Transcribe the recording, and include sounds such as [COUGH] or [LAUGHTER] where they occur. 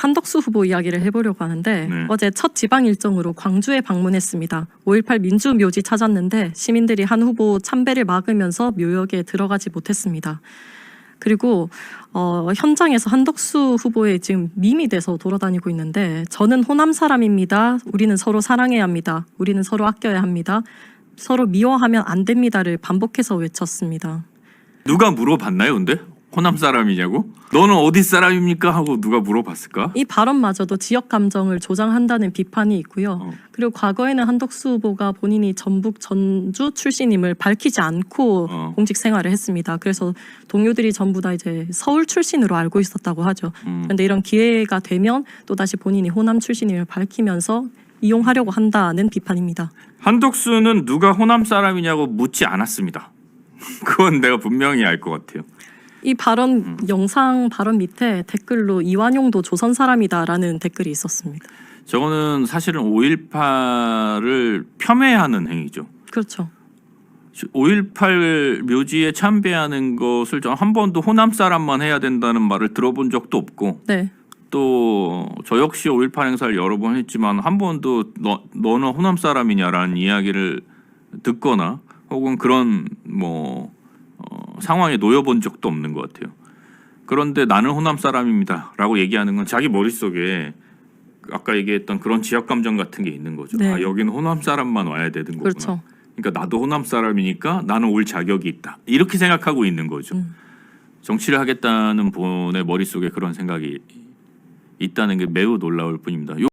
한덕수 후보 이야기를 해보려고 하는데 네. 어제 첫 지방 일정으로 광주에 방문했습니다. 5.18 민주묘지 찾았는데 시민들이 한 후보 참배를 막으면서 묘역에 들어가지 못했습니다. 그리고 어, 현장에서 한덕수 후보의 지금 밈이 돼서 돌아다니고 있는데 저는 호남 사람입니다. 우리는 서로 사랑해야 합니다. 우리는 서로 아껴야 합니다. 서로 미워하면 안 됩니다를 반복해서 외쳤습니다. 누가 물어봤나요, 근데? 호남 사람이냐고? 너는 어디 사람입니까? 하고 누가 물어봤을까? 이 발언마저도 지역 감정을 조장한다는 비판이 있고요. 어. 그리고 과거에는 한덕수 후보가 본인이 전북 전주 출신임을 밝히지 않고 어. 공직 생활을 했습니다. 그래서 동료들이 전부 다 이제 서울 출신으로 알고 있었다고 하죠. 음. 그런데 이런 기회가 되면 또 다시 본인이 호남 출신임을 밝히면서 이용하려고 한다는 비판입니다. 한덕수는 누가 호남 사람이냐고 묻지 않았습니다. [LAUGHS] 그건 내가 분명히 알 것 같아요. 이 발언 음. 영상 발언 밑에 댓글로 이완용도 조선 사람이다라는 댓글이 있었습니다. 저거는 사실은 5.18을 폄훼하는 행위죠. 그렇죠. 5.18 묘지에 참배하는 것을 저 한 번도 호남 사람만 해야 된다는 말을 들어본 적도 없고 네. 또 저 역시 5.18 행사를 여러 번 했지만 한 번도 너, 너는 호남 사람이냐라는 이야기를 듣거나 혹은 그런 뭐 어, 상황에 놓여본 적도 없는 것 같아요. 그런데 나는 호남 사람입니다 라고 얘기하는 건 자기 머릿속에 아까 얘기했던 그런 지역 감정 같은 게 있는 거죠. 네. 아, 여기는 호남 사람만 와야 되는 거구나. 그렇죠. 그러니까 나도 호남 사람이니까 나는 올 자격이 있다. 이렇게 생각하고 있는 거죠. 음. 정치를 하겠다는 분의 머릿속에 그런 생각이 있다는 게 매우 놀라울 뿐입니다. 요